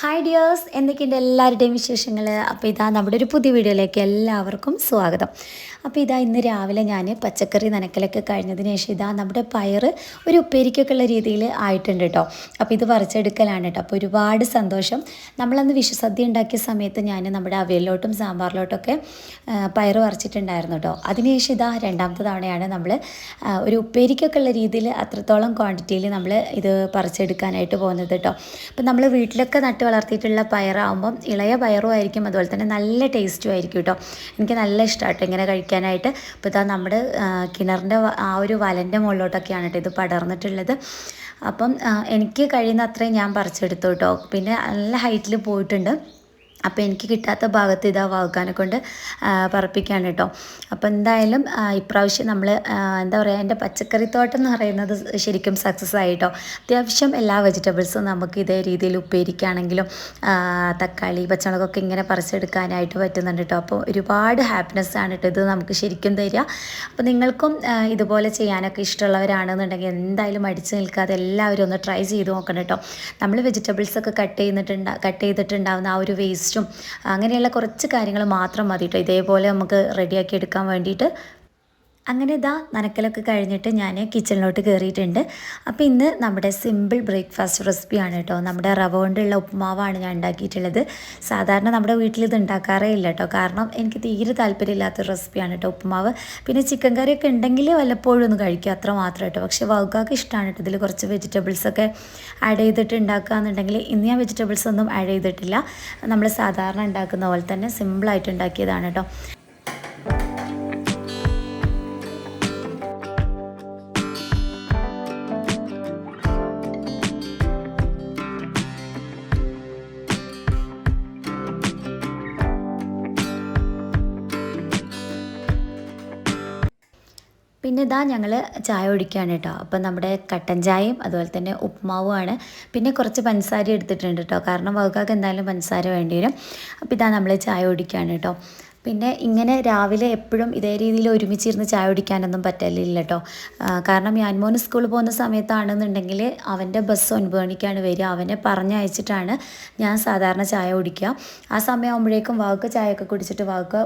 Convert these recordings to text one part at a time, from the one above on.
Hi dears എന്തൊക്കെയുണ്ട് എല്ലാവരുടെയും വിശേഷങ്ങൾ അപ്പോൾ ഇതാ നമ്മുടെ ഒരു പുതിയ വീഡിയോയിലേക്ക് എല്ലാവർക്കും സ്വാഗതം. അപ്പോൾ ഇതാ ഇന്ന് രാവിലെ ഞാൻ പച്ചക്കറി നനക്കലൊക്കെ കഴിഞ്ഞതിന് ശേഷം ഇതാ നമ്മുടെ പയർ ഒരു ഉപ്പേരിക്കൊക്കെ ഉള്ള രീതിയിൽ ആയിട്ടുണ്ട് കേട്ടോ. അപ്പോൾ ഇത് പറിച്ചെടുക്കലാണ് കേട്ടോ. അപ്പോൾ ഒരുപാട് സന്തോഷം. നമ്മളന്ന് വിഷുസദ്യ ഉണ്ടാക്കിയ സമയത്ത് ഞാൻ നമ്മുടെ അവിയലിലോട്ടും സാമ്പാറിലോട്ടൊക്കെ പയർ പറിച്ചിട്ടുണ്ടായിരുന്നു കേട്ടോ. അതിനുശേഷം ഇതാ രണ്ടാമത്തെ തവണയാണ് നമ്മൾ ഒരു ഉപ്പേരിക്കൊക്കെ ഉള്ള രീതിയിൽ അത്രത്തോളം ക്വാണ്ടിറ്റിയിൽ നമ്മൾ ഇത് പറിച്ചെടുക്കാനായിട്ട് പോകുന്നത് കേട്ടോ. അപ്പോൾ നമ്മൾ വീട്ടിലൊക്കെ നട്ട് വളർത്തിയിട്ടുള്ള പയറാകുമ്പം ഇളയ പയറും ആയിരിക്കും. അതുപോലെ തന്നെ നല്ല ടേസ്റ്റും ആയിരിക്കും കേട്ടോ. എനിക്ക് നല്ല ഇഷ്ടമാട്ടോ ഇങ്ങനെ കഴിക്കാനായിട്ട് ഇപ്പോൾ ഇതാ നമ്മുടെ കിണറിന്റെ ആ ഒരു വലന്റെ മുകളിലോട്ടൊക്കെയാണ് കേട്ടോ ഇത് പടർന്നിട്ടുള്ളത്. അപ്പം എനിക്ക് കഴിയുന്ന അത്രയും ഞാൻ പറിച്ചെടുത്തു കേട്ടോ. പിന്നെ നല്ല ഹൈറ്റിൽ പോയിട്ടുണ്ട്. അപ്പോൾ എനിക്ക് കിട്ടാത്ത ഭാഗത്ത് ഇതാ വാഗ്ദാനം കൊണ്ട് പറപ്പിക്കുകയാണ് കേട്ടോ അപ്പോൾ എന്തായാലും ഇപ്രാവശ്യം നമ്മൾ എന്താ പറയുക എന്റെ പച്ചക്കറിത്തോട്ടം എന്ന് പറയുന്നത് ശരിക്കും സക്സസ് ആയി കേട്ടോ അത്യാവശ്യം എല്ലാ വെജിറ്റബിൾസും നമുക്ക് ഇതേ രീതിയിൽ ഉപ്പേരിക്കാണെങ്കിലും ആ, തക്കാളി പച്ചമുളകൊക്കെ ഇങ്ങനെ പറിച്ചെടുക്കാനായിട്ട് പറ്റുന്നുണ്ട് കേട്ടോ അപ്പോൾ ഒരുപാട് ഹാപ്പിനെസ് ആണ് കേട്ടോ ഇത് നമുക്ക് ശരിക്കും തരിക. അപ്പോൾ നിങ്ങൾക്കും ഇതുപോലെ ചെയ്യാനൊക്കെ ഇഷ്ടമുള്ളവരാണെന്നുണ്ടെങ്കിൽ എന്തായാലും അടിച്ചു നിൽക്കാതെ എല്ലാവരും ഒന്ന് ട്രൈ ചെയ്ത് നോക്കണം കേട്ടോ നമ്മൾ വെജിറ്റബിൾസൊക്കെ കട്ട് ചെയ്തിട്ടുണ്ടാ കട്ട് ചെയ്തിട്ടുണ്ടാവുന്ന ആ ഒരു വേസ്റ്റും അങ്ങനെയുള്ള കുറച്ച് കാര്യങ്ങൾ മാത്രം മതി കേട്ടോ ഇതേപോലെ നമുക്ക് റെഡിയാക്കി എടുക്കാൻ വേണ്ടിയിട്ട് അങ്ങനെ ഇതാ നനക്കലൊക്കെ കഴിഞ്ഞിട്ട് ഞാൻ കിച്ചണിലോട്ട് കയറിയിട്ടുണ്ട് അപ്പോൾ ഇന്ന് നമ്മുടെ സിമ്പിൾ ബ്രേക്ക്ഫാസ്റ്റ് റെസിപ്പിയാണ് കേട്ടോ നമ്മുടെ റവ കൊണ്ടുള്ള ഉപ്പുമാവാണ് ഞാൻ ഉണ്ടാക്കിയിട്ടുള്ളത്. സാധാരണ നമ്മുടെ വീട്ടിൽ ഇത് ഉണ്ടാക്കാറേ ഇല്ല കേട്ടോ കാരണം എനിക്ക് തീരെ താല്പര്യമില്ലാത്ത റെസിപ്പിയാണ് കേട്ടോ ഉപ്പുമാവ് പിന്നെ ചിക്കൻ കറിയൊക്കെ ഉണ്ടെങ്കിൽ വല്ലപ്പോഴും ഒന്ന് കഴിക്കുക. അത്ര മാത്രം കേട്ടോ പക്ഷേ വകുക്കാക്ക് ഇഷ്ടമാണ് കേട്ടോ ഇതിൽ കുറച്ച് വെജിറ്റബിൾസൊക്കെ ആഡ് ചെയ്തിട്ട് ഉണ്ടാക്കുക എന്നുണ്ടെങ്കിൽ ഇന്ന് ഞാൻ വെജിറ്റബിൾസ് ഒന്നും ആഡ് ചെയ്തിട്ടില്ല. നമ്മൾ സാധാരണ ഉണ്ടാക്കുന്ന പോലെ തന്നെ സിമ്പിളായിട്ട് ഉണ്ടാക്കിയതാണ് കേട്ടോ പിന്നെ ഇതാ ഞങ്ങൾ ചായ ഒഴിക്കുകയാണ് കേട്ടോ അപ്പം നമ്മുടെ കട്ടൻ ചായയും അതുപോലെ തന്നെ ഉപ്പുമാവുമാണ് പിന്നെ കുറച്ച് പഞ്ചസാര എടുത്തിട്ടുണ്ട് കേട്ടോ കാരണം വകുക്കാക്ക് എന്തായാലും പഞ്ചസാര വേണ്ടി വരും. അപ്പോൾ ഇതാ നമ്മൾ ചായ ഒഴിക്കുകയാണ് കേട്ടോ പിന്നെ ഇങ്ങനെ രാവിലെ എപ്പോഴും ഇതേ രീതിയിൽ ഒരുമിച്ചിരുന്ന് ചായ കുടിക്കാനൊന്നും പറ്റലില്ല കേട്ടോ കാരണം ഞാൻ മോന് സ്കൂളിൽ പോകുന്ന സമയത്താണെന്നുണ്ടെങ്കിൽ അവന്റെ ബസ് ഒൻപത് മണിക്കാണ് വരിക. അവനെ പറഞ്ഞയച്ചിട്ടാണ് ഞാൻ സാധാരണ ചായ കുടിക്കുക. ആ സമയമാകുമ്പോഴേക്കും വാക്ക് ചായയൊക്കെ കുടിച്ചിട്ട് വാക്ക്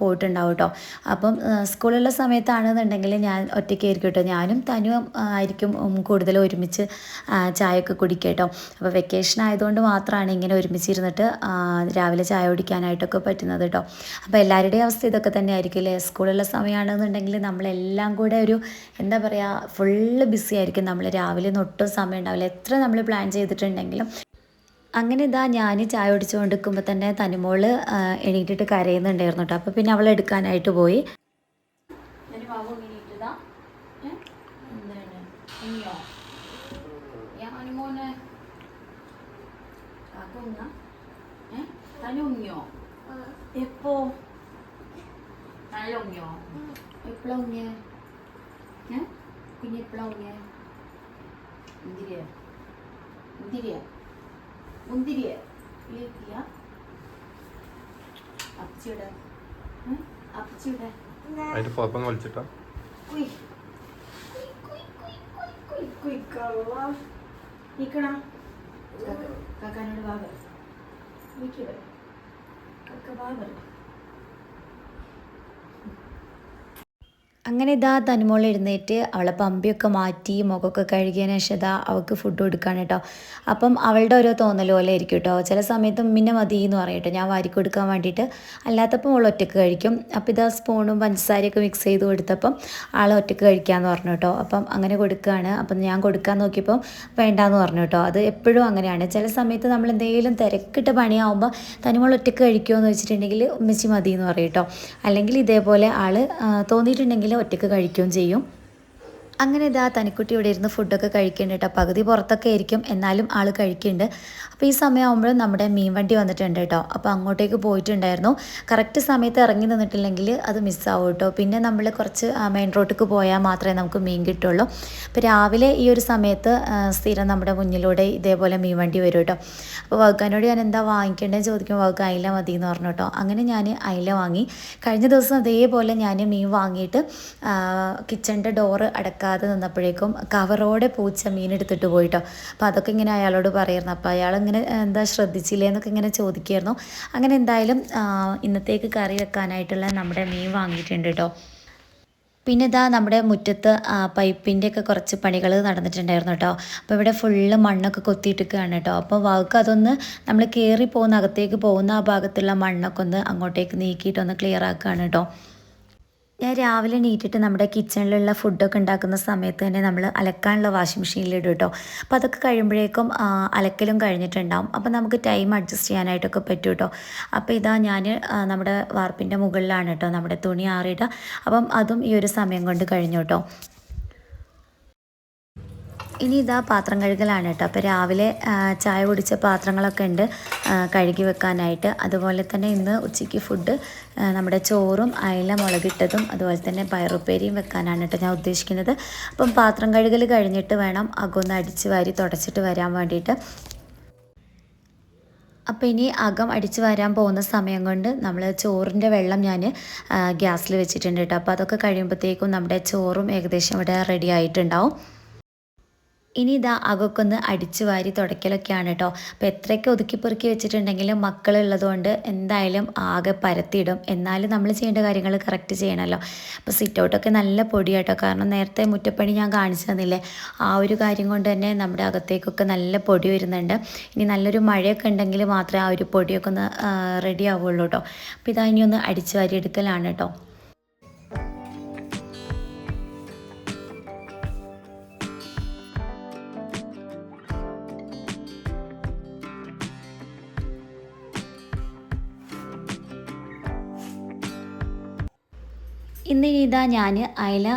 പോയിട്ടുണ്ടാവും കേട്ടോ. അപ്പം സ്കൂളുള്ള സമയത്താണെന്നുണ്ടെങ്കിൽ ഞാൻ ഒറ്റയ്ക്കായിരിക്കും കേട്ടോ. ഞാനും തനുവും ആയിരിക്കും കൂടുതൽ ഒരുമിച്ച് ചായയൊക്കെ കുടിക്കുക കേട്ടോ. അപ്പോൾ വെക്കേഷൻ ആയതുകൊണ്ട് മാത്രമാണ് ഇങ്ങനെ ഒരുമിച്ചിരുന്നിട്ട് രാവിലെ ചായ കുടിക്കാനായിട്ടൊക്കെ പറ്റുന്നത് കേട്ടോ. അപ്പോൾ എല്ലാവരുടെയും അവസ്ഥ ഇതൊക്കെ തന്നെ ആയിരിക്കും അല്ലേ സ്കൂളുള്ള സമയമാണെന്നുണ്ടെങ്കിൽ നമ്മളെല്ലാം കൂടെ ഒരു എന്താ പറയുക ഫുള്ള് ബിസി ആയിരിക്കും നമ്മൾ. രാവിലെ ഒന്നും ഒട്ടും സമയം ഉണ്ടാവില്ല. എത്ര നമ്മൾ പ്ലാൻ ചെയ്തിട്ടുണ്ടെങ്കിലും. അങ്ങനെ ഇതാ ഞാൻ ചായ കുടിച്ചുകൊണ്ട് കൊണ്ടിരിക്കുമ്പോൾ തന്നെ തനിമോൾ എണീറ്റിട്ട് കരയുന്നുണ്ടായിരുന്നു കേട്ടോ. അപ്പോൾ പിന്നെ അവൾ എടുക്കാനായിട്ട് പോയി. എപ്പോ നല്ല ഉണ്ണിയോ എപ്പോഴാ ഉങ്ങിയ കുഞ്ഞ് എപ്പോഴാ ഉങ്ങിയ മുന്തിരിയ മുന്തിരിയ മുന്തിരിയ ഇലേക്കിയ അപ്പച്ചിയുടെ അപ്പച്ചിയുടെ അതിന്റെ പുറത്തൊന്ന് വലിച്ചിട്ടാ. കുയ്. കുയ് കുയ് കുയ് കുയ് കുയ് കള്ള. നിക്കണം? കാക്കാനോട് ബാബർ നിൽക്കുക കക്ക ബാബർ അങ്ങനെ ഇതാ തനുമോൾ എഴുന്നേറ്റ് അവളെ പമ്പിയൊക്കെ മാറ്റി മുഖമൊക്കെ കഴുകിയതിന് ശേഷം ഇതാ അവൾക്ക് ഫുഡ് കൊടുക്കുകയാണ് കേട്ടോ. അപ്പം അവളുടെ ഓരോ തോന്നൽ പോലെ ആയിരിക്കും കേട്ടോ. ചില സമയത്ത് മിന്നെ മതി എന്ന് പറയും കേട്ടോ. ഞാൻ വാരി കൊടുക്കാൻ വേണ്ടിയിട്ട്. അല്ലാത്തപ്പം അവൾ ഒറ്റയ്ക്ക് കഴിക്കും. അപ്പം ഇതാ സ്പൂണും പഞ്ചസാരയൊക്കെ മിക്സ് ചെയ്ത് കൊടുത്തപ്പം ആൾ ഒറ്റയ്ക്ക് കഴിക്കാമെന്ന് പറഞ്ഞു കേട്ടോ. അപ്പം അങ്ങനെ കൊടുക്കുകയാണ് അപ്പം ഞാൻ കൊടുക്കാൻ നോക്കിയപ്പം വേണ്ടാന്ന് പറഞ്ഞു കേട്ടോ. അത് എപ്പോഴും അങ്ങനെയാണ്. ചില സമയത്ത് നമ്മൾ എന്തെങ്കിലും തിരക്കിട്ട് പണിയാവുമ്പോൾ തനിമോൾ ഒറ്റയ്ക്ക് കഴിക്കുമോ എന്ന് വെച്ചിട്ടുണ്ടെങ്കിൽ ഉമ്മച്ചി മതി എന്ന് പറയും കേട്ടോ. അല്ലെങ്കിൽ ഇതേപോലെ ആൾ തോന്നിയിട്ടുണ്ടെങ്കിൽ ഒറ്റയ്ക്ക് കഴിക്കുകയും ചെയ്യും. അങ്ങനെ ഇതാ തനിക്കുട്ടി ഇവിടെ ഇരുന്ന് ഫുഡൊക്കെ കഴിക്കുന്നുണ്ട് കേട്ടോ. പകുതി പുറത്തൊക്കെ ആയിരിക്കും. എന്നാലും ആൾ കഴിക്കുന്നുണ്ട്. അപ്പോൾ ഈ സമയമാകുമ്പോഴും നമ്മുടെ മീൻ വണ്ടി വന്നിട്ടുണ്ട് കേട്ടോ. അപ്പോൾ അങ്ങോട്ടേക്ക് പോയിട്ടുണ്ടായിരുന്നു. കറക്റ്റ് സമയത്ത് ഇറങ്ങി നിന്നിട്ടില്ലെങ്കിൽ അത് മിസ്സാവും കേട്ടോ. പിന്നെ നമ്മൾ കുറച്ച് മെയിൻ റോഡിലേക്ക് പോയാൽ മാത്രമേ നമുക്ക് മീൻ കിട്ടുള്ളൂ. അപ്പോൾ രാവിലെ ഈ ഒരു സമയത്ത് സ്ഥിരം നമ്മുടെ മുന്നിലൂടെ ഇതേപോലെ മീൻ വണ്ടി വരും കേട്ടോ. അപ്പോൾ വകുക്കാനോട് ഞാൻ എന്താ വാങ്ങിക്കേണ്ടതെന്ന് ചോദിക്കുമ്പോൾ വകുക്ക് അയില മതി എന്ന് പറഞ്ഞു കേട്ടോ. അങ്ങനെ ഞാൻ അയില വാങ്ങി. കഴിഞ്ഞ ദിവസം അതേപോലെ ഞാൻ മീൻ വാങ്ങിയിട്ട് കിച്ചണിന്റെ ഡോറ് അടക്കാൻ തുറക്കാതെ നിന്നപ്പോഴേക്കും കവറോടെ പൂച്ച മീൻ എടുത്തിട്ട് പോയിട്ടോ. അപ്പോൾ അതൊക്കെ ഇങ്ങനെ അയാളോട് പറയായിരുന്നു. അപ്പോൾ അയാൾ ഇങ്ങനെ എന്താ ശ്രദ്ധിച്ചില്ലേ? എന്നൊക്കെ ഇങ്ങനെ ചോദിക്കുമായിരുന്നു അങ്ങനെ എന്തായാലും ഇന്നത്തേക്ക് കറി വെക്കാനായിട്ടുള്ള നമ്മുടെ മീൻ വാങ്ങിയിട്ടുണ്ട് കേട്ടോ പിന്നെ ഇതാ നമ്മുടെ മുറ്റത്ത് പൈപ്പിന്റെ ഒക്കെ കുറച്ച് പണികൾ നടന്നിട്ടുണ്ടായിരുന്നു കേട്ടോ അപ്പോൾ ഇവിടെ ഫുള്ള് മണ്ണൊക്കെ കൊത്തിയിട്ടിരിക്കുകയാണ് കേട്ടോ അപ്പോൾ വാക്ക് അതൊന്ന് നമ്മൾ കയറി പോകുന്ന അകത്തേക്ക് പോകുന്ന ആ ഭാഗത്തുള്ള മണ്ണൊക്കെ ഒന്ന് അങ്ങോട്ടേക്ക് നീക്കിയിട്ടൊന്ന് ക്ലിയർ ആക്കുകയാണ് കേട്ടോ ഞാൻ രാവിലെ നീറ്റിട്ട് നമ്മുടെ കിച്ചണിലുള്ള ഫുഡൊക്കെ ഉണ്ടാക്കുന്ന സമയത്ത് തന്നെ നമ്മൾ അലക്കാനുള്ള വാഷിംഗ് മെഷീനിലിടും കേട്ടോ അപ്പോൾ അതൊക്കെ കഴിയുമ്പോഴേക്കും അലക്കലും കഴിഞ്ഞിട്ടുണ്ടാവും. അപ്പോൾ നമുക്ക് ടൈം അഡ്ജസ്റ്റ് ചെയ്യാനായിട്ടൊക്കെ പറ്റും കേട്ടോ അപ്പോൾ ഇതാ ഞാൻ നമ്മുടെ വാർപ്പിന്റെ മുകളിലാണ് കേട്ടോ നമ്മുടെ തുണി ആറിയിടുക അപ്പം അതും ഈ ഒരു സമയം കൊണ്ട് കഴിഞ്ഞു കേട്ടോ ഇനി ഇതാ പാത്രം കഴുകലാണ് കേട്ടോ. അപ്പോൾ രാവിലെ ചായ കുടിച്ച പാത്രങ്ങളൊക്കെ ഉണ്ട് കഴുകി വെക്കാനായിട്ട്. അതുപോലെ തന്നെ ഇന്ന് ഉച്ചയ്ക്ക് ഫുഡ് നമ്മുടെ ചോറും അയല മുളകിട്ടതും അതുപോലെ തന്നെ പയറുപ്പേരിയും വെക്കാനാണ് കേട്ടോ ഞാൻ ഉദ്ദേശിക്കുന്നത്. അപ്പം പാത്രം കഴുകൽ കഴിഞ്ഞിട്ട് വേണം അകൊന്ന് അടിച്ച് വാരി തുടച്ചിട്ട് വരാൻ വേണ്ടിയിട്ട്. അപ്പോൾ ഇനി അകം അടിച്ച് വരാൻ പോകുന്ന സമയം കൊണ്ട് നമ്മൾ ചോറിന്റെ വെള്ളം ഞാൻ ഗ്യാസിൽ വെച്ചിട്ടുണ്ട് കേട്ടോ. അപ്പോൾ അതൊക്കെ കഴിയുമ്പോഴത്തേക്കും നമ്മുടെ ചോറും ഏകദേശം ഇവിടെ റെഡി ആയിട്ടുണ്ടാവും. ഇനി ഇതാ അകൊക്കെ ഒന്ന് അടിച്ചു വാരി തുടയ്ക്കലൊക്കെയാണ് കേട്ടോ അപ്പോൾ എത്രയൊക്കെ ഒതുക്കി പെറുക്കി വെച്ചിട്ടുണ്ടെങ്കിലും മക്കളുള്ളതുകൊണ്ട് എന്തായാലും ആകെ പരത്തിയിടും. എന്നാലും നമ്മൾ ചെയ്യേണ്ട കാര്യങ്ങൾ കറക്റ്റ് ചെയ്യണമല്ലോ അപ്പോൾ സിറ്റ് ഔട്ടൊക്കെ നല്ല പൊടിയാട്ടോ കാരണം നേരത്തെ മുറ്റപ്പണി ഞാൻ കാണിച്ചു തന്നില്ലേ? ആ ഒരു കാര്യം കൊണ്ട് തന്നെ നമ്മുടെ അകത്തേക്കൊക്കെ നല്ല പൊടി വരുന്നുണ്ട്. ഇനി നല്ലൊരു മഴയൊക്കെ ഉണ്ടെങ്കിൽ മാത്രമേ ആ ഒരു പൊടിയൊക്കെ ഒന്ന് റെഡി ആവുള്ളൂ കേട്ടോ അപ്പോൾ ഇതാ ഇനി ഒന്ന് അടിച്ചു വാരി എടുക്കലാണ് കേട്ടോ ഇന്ന് ഇതാ ഞാൻ അയല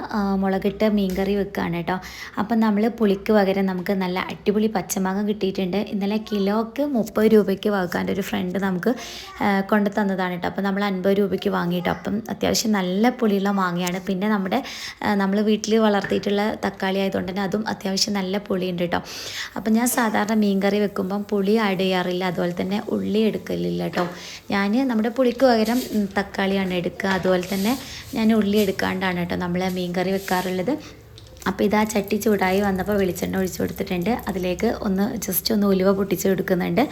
മുളകിട്ട മീൻകറി വെക്കുകയാണ് കേട്ടോ. അപ്പം നമ്മൾ പുളിക്ക് പകരം നമുക്ക് നല്ല അടിപൊളി പച്ചമാങ്ങ കിട്ടിയിട്ടുണ്ട്. ഇന്നലെ കിലോക്ക് മുപ്പത് രൂപയ്ക്ക് വാങ്ങാന്റെ ഒരു ഫ്രണ്ട് നമുക്ക് കൊണ്ടു തന്നതാണ് കേട്ടോ. അപ്പം നമ്മൾ അൻപത് രൂപയ്ക്ക് വാങ്ങിയിട്ടോ. അപ്പം അത്യാവശ്യം നല്ല പുളിയുള്ള മാങ്ങയാണ്. പിന്നെ നമ്മുടെ നമ്മൾ വീട്ടിൽ വളർത്തിയിട്ടുള്ള തക്കാളി ആയതുകൊണ്ട് തന്നെ അതും അത്യാവശ്യം നല്ല പുളിയുണ്ട് കേട്ടോ. അപ്പം ഞാൻ സാധാരണ മീൻകറി വെക്കുമ്പം പുളി ആഡ് ചെയ്യാറില്ല. അതുപോലെ തന്നെ ഉള്ളി എടുക്കലില്ല കേട്ടോ. ഞാൻ നമ്മുടെ പുളിക്ക് പകരം തക്കാളിയാണ് എടുക്കുക. അതുപോലെ തന്നെ ഞാൻ ഉള്ളി എടുക്കാണ്ടാണ് കേട്ടോ നമ്മൾ മീൻ കറി വെക്കാറുള്ളത്. അപ്പോൾ ഇതാ ചട്ടി ചൂടായി വന്നപ്പോൾ വെളിച്ചെണ്ണ ഒഴിച്ചു കൊടുത്തിട്ടുണ്ട്. അതിലേക്ക് ഒന്ന് ജസ്റ്റ് ഒന്ന് ഉലുവ പൊട്ടിച്ച് കൊടുക്കുന്നുണ്ട്.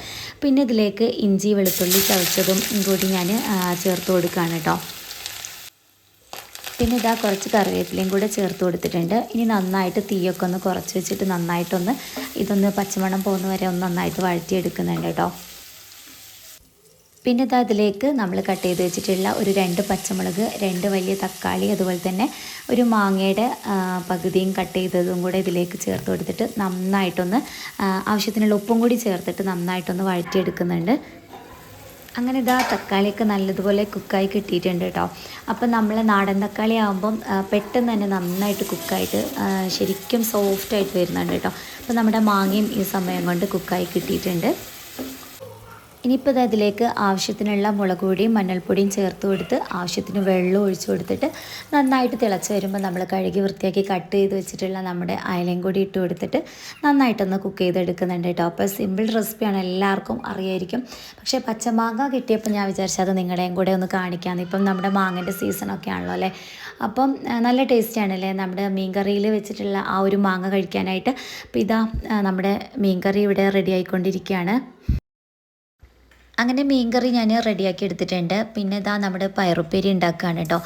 പിന്നെ ഇതിലേക്ക് ഇഞ്ചി വെളുത്തുള്ളി ചവച്ചതും കൂടി ഞാൻ ചേർത്ത് കൊടുക്കുകയാണ് കേട്ടോ. പിന്നെ ഇതാ കുറച്ച് കറിവേപ്പിലയും കൂടെ ചേർത്ത് കൊടുത്തിട്ടുണ്ട്. ഇനി നന്നായിട്ട് തീയൊക്കെ ഒന്ന് കുറച്ച് വെച്ചിട്ട് നന്നായിട്ടൊന്ന് ഇതൊന്ന് പച്ചമണം പോകുന്ന വരെ ഒന്ന് നന്നായിട്ട് വഴറ്റിയെടുക്കുന്നുണ്ട് കേട്ടോ. പിന്നെ ഇത് അതിലേക്ക് നമ്മൾ കട്ട് ചെയ്ത് വെച്ചിട്ടുള്ള ഒരു രണ്ട് പച്ചമുളക് രണ്ട് വലിയ തക്കാളി അതുപോലെ തന്നെ ഒരു മാങ്ങയുടെ പകുതിയും കട്ട് ചെയ്തതും കൂടെ ഇതിലേക്ക് ചേർത്ത് കൊടുത്തിട്ട് നന്നായിട്ടൊന്ന് ആവശ്യത്തിനുള്ള ഉപ്പും കൂടി ചേർത്തിട്ട് നന്നായിട്ടൊന്ന് വഴറ്റിയെടുക്കുന്നുണ്ട്. അങ്ങനെ ഇതാ തക്കാളിയൊക്കെ നല്ലതുപോലെ കുക്കായി കിട്ടിയിട്ടുണ്ട് കേട്ടോ. അപ്പം നമ്മൾ നാടൻ തക്കാളി ആകുമ്പം പെട്ടെന്ന് തന്നെ നന്നായിട്ട് കുക്കായിട്ട് ശരിക്കും സോഫ്റ്റായിട്ട് വരുന്നുണ്ട് കേട്ടോ. അപ്പം നമ്മുടെ മാങ്ങയും ഈ സമയം കൊണ്ട് കുക്കായി കിട്ടിയിട്ടുണ്ട്. ഇനിയിപ്പോൾ അതിലേക്ക് ആവശ്യത്തിനുള്ള മുളക് പൊടിയും മഞ്ഞൾപ്പൊടിയും ചേർത്ത് കൊടുത്ത് ആവശ്യത്തിന് വെള്ളം ഒഴിച്ചു കൊടുത്തിട്ട് നന്നായിട്ട് തിളച്ച് വരുമ്പോൾ നമ്മൾ കഴുകി വൃത്തിയാക്കി കട്ട് ചെയ്ത് വെച്ചിട്ടുള്ള നമ്മുടെ അയലയും കൂടി ഇട്ട് കൊടുത്തിട്ട് നന്നായിട്ടൊന്ന് കുക്ക് ചെയ്തെടുക്കുന്നുണ്ട് കേട്ടോ. അപ്പോൾ സിമ്പിൾ റെസിപ്പിയാണ് എല്ലാവർക്കും അറിയായിരിക്കും. പക്ഷേ പച്ചമാങ്ങ കിട്ടിയപ്പോൾ ഞാൻ വിചാരിച്ചത് അത് നിങ്ങളുടെയും കൂടെ ഒന്ന് കാണിക്കാമെന്ന് ഇപ്പം നമ്മുടെ മാങ്ങന്റെ സീസണൊക്കെ ആണല്ലോ അല്ലേ? അപ്പം നല്ല നല്ല ടേസ്റ്റിയാണല്ലേ നമ്മുടെ മീൻകറിയിൽ വെച്ചിട്ടുള്ള ആ ഒരു മാങ്ങ കഴിക്കാനായിട്ട്. അപ്പോൾ ഇതാ നമ്മുടെ മീൻകറി ഇവിടെ റെഡി ആയിക്കൊണ്ടിരിക്കുകയാണ്. അങ്ങനെ മീൻകറി ഞാൻ റെഡിയാക്കി എടുത്തിട്ടുണ്ട്. പിന്നെ ഇതാ നമ്മുടെ പയറുപ്പേരി ഉണ്ടാക്കുകയാണ് കേട്ടോ.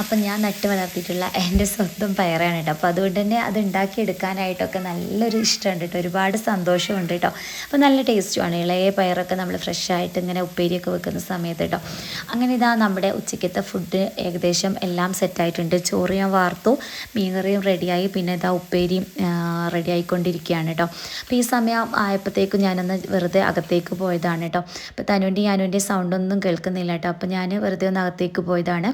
അപ്പം ഞാൻ നട്ട് വളർത്തിയിട്ടുള്ള എന്റെ സ്വന്തം പയറാണ് കേട്ടോ. അപ്പോൾ അതുകൊണ്ട് തന്നെ അത് ഉണ്ടാക്കിയെടുക്കാനായിട്ടൊക്കെ നല്ലൊരു ഇഷ്ടമുണ്ട് കേട്ടോ. ഒരുപാട് സന്തോഷമുണ്ട് കേട്ടോ. അപ്പോൾ നല്ല ടേസ്റ്റുമാണ് ഇളയ പയറൊക്കെ നമ്മൾ ഫ്രഷായിട്ട് ഇങ്ങനെ ഉപ്പേരിയൊക്കെ വെക്കുന്ന സമയത്ത് കേട്ടോ. അങ്ങനെ ഇതാ നമ്മുടെ ഉച്ചയ്ക്കത്തെ ഫുഡ് ഏകദേശം എല്ലാം സെറ്റായിട്ടുണ്ട് ചോറ് ഞാൻ വാർത്തു. മീൻകറിയും റെഡിയായി പിന്നെ ഇതാ ഉപ്പേരിയും റെഡി ആയിക്കൊണ്ടിരിക്കുകയാണ് കേട്ടോ. അപ്പോൾ ഈ സമയം ആയപ്പോഴത്തേക്കും ഞാനൊന്ന് വെറുതെ അകത്തേക്ക് പോയതാണ് കേട്ടോ. അപ്പോൾ തനുവിന്റെ ഞാനുവിന്റെ സൗണ്ടൊന്നും കേൾക്കുന്നില്ല കേട്ടോ. അപ്പോൾ ഞാൻ വെറുതെ ഒന്ന് അകത്തേക്ക് പോയതാണ്.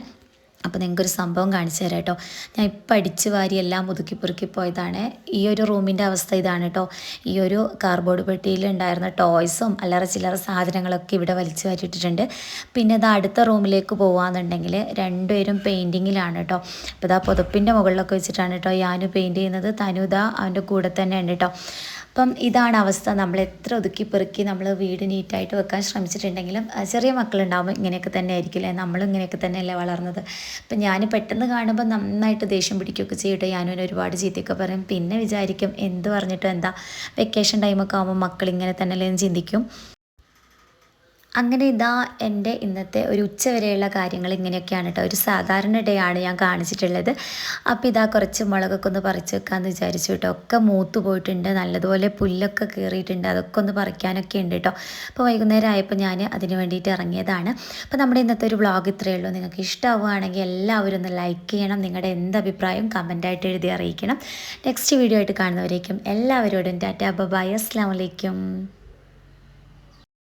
അപ്പോൾ നിങ്ങൾക്കൊരു സംഭവം കാണിച്ചു തരാം കേട്ടോ. ഞാൻ ഇപ്പം അടിച്ച് വാരി എല്ലാം ഒതുക്കി പെറുക്കി പോയതാണ്. ഈ ഒരു റൂമിന്റെ അവസ്ഥ ഇതാണ് കേട്ടോ. ഈ ഒരു കാർബോർഡ് പെട്ടിയിൽ ഉണ്ടായിരുന്ന ടോയ്സും അല്ലറ ചില്ലറ സാധനങ്ങളൊക്കെ ഇവിടെ വലിച്ചു വാരിയിട്ടിട്ടുണ്ട്. പിന്നെ ഇത് അടുത്ത റൂമിലേക്ക് പോകുകയെന്നുണ്ടെങ്കിൽ രണ്ടുപേരും പെയിന്റിങ്ങിലാണ് കേട്ടോ. അപ്പോൾ ഇതാ പുതപ്പിന്റെ മുകളിലൊക്കെ വെച്ചിട്ടാണ് കേട്ടോ ഞാനും പെയിന്റ് ചെയ്യുന്നത്. തനുത അവന്റെ കൂടെ തന്നെയാണ് കേട്ടോ. അപ്പം ഇതാണ് അവസ്ഥ. നമ്മൾ എത്ര ഒതുക്കി പെറുക്കി നമ്മൾ വീട് നീറ്റായിട്ട് വെക്കാൻ ശ്രമിച്ചിട്ടുണ്ടെങ്കിലും ചെറിയ മക്കളുണ്ടാകുമ്പോൾ ഇങ്ങനെയൊക്കെ തന്നെ ആയിരിക്കില്ലേ നമ്മളും ഇങ്ങനെയൊക്കെ തന്നെയല്ലേ വളർന്നത്? അപ്പം ഞാൻ പെട്ടെന്ന് കാണുമ്പോൾ നന്നായിട്ട് ദേഷ്യം പിടിക്കുകയൊക്കെ ചെയ്യട്ടെ ഞാനും ഒരുപാട് ചീത്തയൊക്കെ പറയും. പിന്നെ വിചാരിക്കും എന്ത് പറഞ്ഞിട്ടും എന്താ? വെക്കേഷൻ ടൈമൊക്കെ ആകുമ്പോൾ മക്കൾ ഇങ്ങനെ എന്ന് ചിന്തിക്കും. അങ്ങനെ ഇതാ എന്റെ ഇന്നത്തെ ഒരു ഉച്ചവരെയുള്ള കാര്യങ്ങൾ ഇങ്ങനെയൊക്കെയാണ് കേട്ടോ ഒരു സാധാരണ ഡേ ആണ് ഞാൻ കാണിച്ചിട്ടുള്ളത്. അപ്പോൾ ഇതാ കുറച്ച് മുളകൊക്കെ ഒന്ന് പറിച്ച് വെക്കാമെന്ന് വിചാരിച്ചു കേട്ടോ ഒക്കെ മൂത്ത് പോയിട്ടുണ്ട്. നല്ലതുപോലെ പുല്ലൊക്കെ കയറിയിട്ടുണ്ട് അതൊക്കെ ഒന്ന് പറിക്കാനൊക്കെ ഉണ്ട് കേട്ടോ അപ്പോൾ വൈകുന്നേരം ആയപ്പോൾ ഞാൻ അതിന് വേണ്ടിയിട്ട് ഇറങ്ങിയതാണ്. അപ്പോൾ നമ്മുടെ ഇന്നത്തെ ഒരു വ്ളോഗ് ഇത്രയേ ഉള്ളൂ. നിങ്ങൾക്ക് ഇഷ്ടമാവുകയാണെങ്കിൽ എല്ലാവരും ഒന്ന് ലൈക്ക് ചെയ്യണം. നിങ്ങളുടെ എന്ത് അഭിപ്രായം കമന്റായിട്ട് എഴുതി അറിയിക്കണം. നെക്സ്റ്റ് വീഡിയോ ആയിട്ട് കാണുന്നവരേക്കും എല്ലാവരോടും ടാറ്റാ ബബായ് അസ്സാം വലൈക്കും